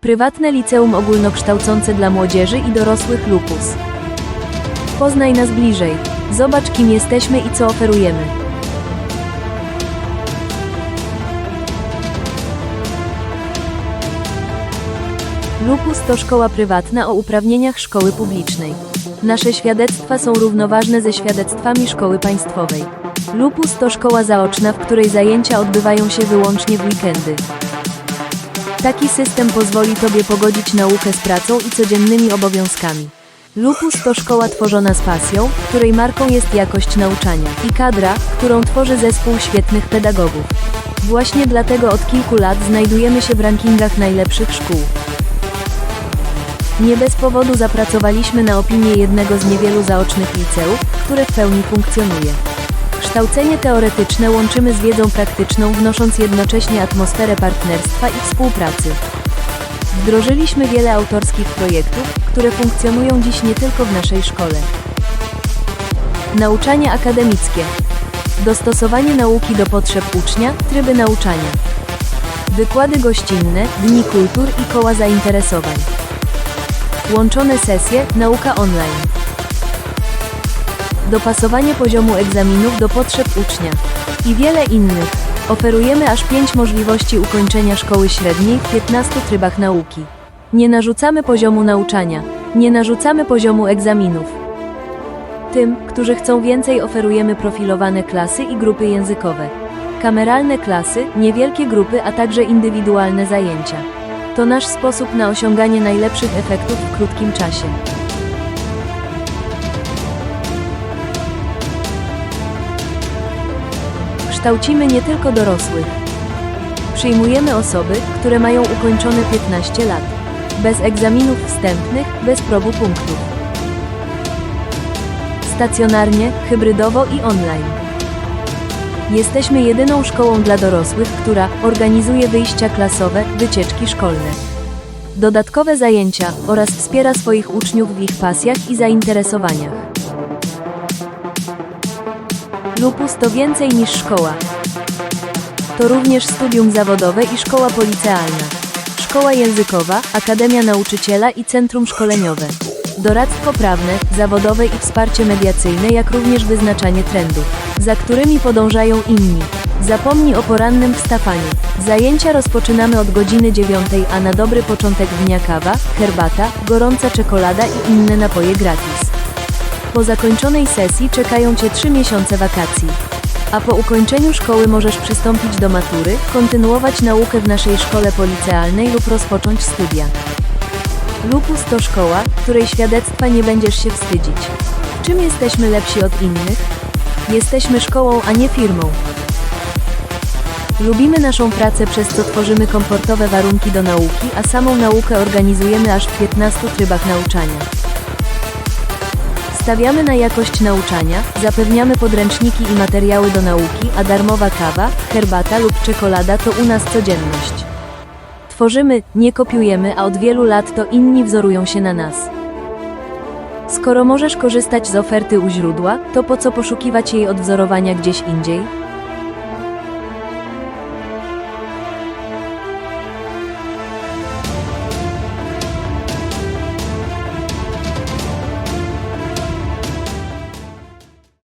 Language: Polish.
Prywatne liceum ogólnokształcące dla młodzieży i dorosłych Lupus. Poznaj nas bliżej. Zobacz kim jesteśmy i co oferujemy. Lupus to szkoła prywatna o uprawnieniach szkoły publicznej. Nasze świadectwa są równoważne ze świadectwami szkoły państwowej. Lupus to szkoła zaoczna, w której zajęcia odbywają się wyłącznie w weekendy. Taki system pozwoli Tobie pogodzić naukę z pracą i codziennymi obowiązkami. Lupus to szkoła tworzona z pasją, której marką jest jakość nauczania i kadra, którą tworzy zespół świetnych pedagogów. Właśnie dlatego od kilku lat znajdujemy się w rankingach najlepszych szkół. Nie bez powodu zapracowaliśmy na opinię jednego z niewielu zaocznych liceów, które w pełni funkcjonuje. Kształcenie teoretyczne łączymy z wiedzą praktyczną, wnosząc jednocześnie atmosferę partnerstwa i współpracy. Wdrożyliśmy wiele autorskich projektów, które funkcjonują dziś nie tylko w naszej szkole. Nauczanie akademickie. Dostosowanie nauki do potrzeb ucznia, tryby nauczania. Wykłady gościnne, dni kultur i koła zainteresowań. Łączone sesje, nauka online. Dopasowanie poziomu egzaminów do potrzeb ucznia. I wiele innych. Oferujemy aż 5 możliwości ukończenia szkoły średniej w 15 trybach nauki. Nie narzucamy poziomu nauczania. Nie narzucamy poziomu egzaminów. Tym, którzy chcą więcej, oferujemy profilowane klasy i grupy językowe. Kameralne klasy, niewielkie grupy, a także indywidualne zajęcia. To nasz sposób na osiąganie najlepszych efektów w krótkim czasie. Kształcimy nie tylko dorosłych. Przyjmujemy osoby, które mają ukończone 15 lat. Bez egzaminów wstępnych, bez probu punktów. Stacjonarnie, hybrydowo i online. Jesteśmy jedyną szkołą dla dorosłych, która organizuje wyjścia klasowe, wycieczki szkolne. Dodatkowe zajęcia oraz wspiera swoich uczniów w ich pasjach i zainteresowaniach. Lupus to więcej niż szkoła. To również studium zawodowe i szkoła policealna. Szkoła językowa, Akademia Nauczyciela i Centrum Szkoleniowe. Doradztwo prawne, zawodowe i wsparcie mediacyjne, jak również wyznaczanie trendów, za którymi podążają inni. Zapomnij o porannym wstawaniu. Zajęcia rozpoczynamy od godziny 9, a na dobry początek dnia kawa, herbata, gorąca czekolada i inne napoje gratis. Po zakończonej sesji czekają Cię 3 miesiące wakacji. A po ukończeniu szkoły możesz przystąpić do matury, kontynuować naukę w naszej szkole policealnej lub rozpocząć studia. Lupus to szkoła, której świadectwa nie będziesz się wstydzić. Czym jesteśmy lepsi od innych? Jesteśmy szkołą, a nie firmą. Lubimy naszą pracę, przez co tworzymy komfortowe warunki do nauki, a samą naukę organizujemy aż w 15 trybach nauczania. Stawiamy na jakość nauczania, zapewniamy podręczniki i materiały do nauki, a darmowa kawa, herbata lub czekolada to u nas codzienność. Tworzymy, nie kopiujemy, a od wielu lat to inni wzorują się na nas. Skoro możesz korzystać z oferty u źródła, to po co poszukiwać jej odwzorowania gdzieś indziej?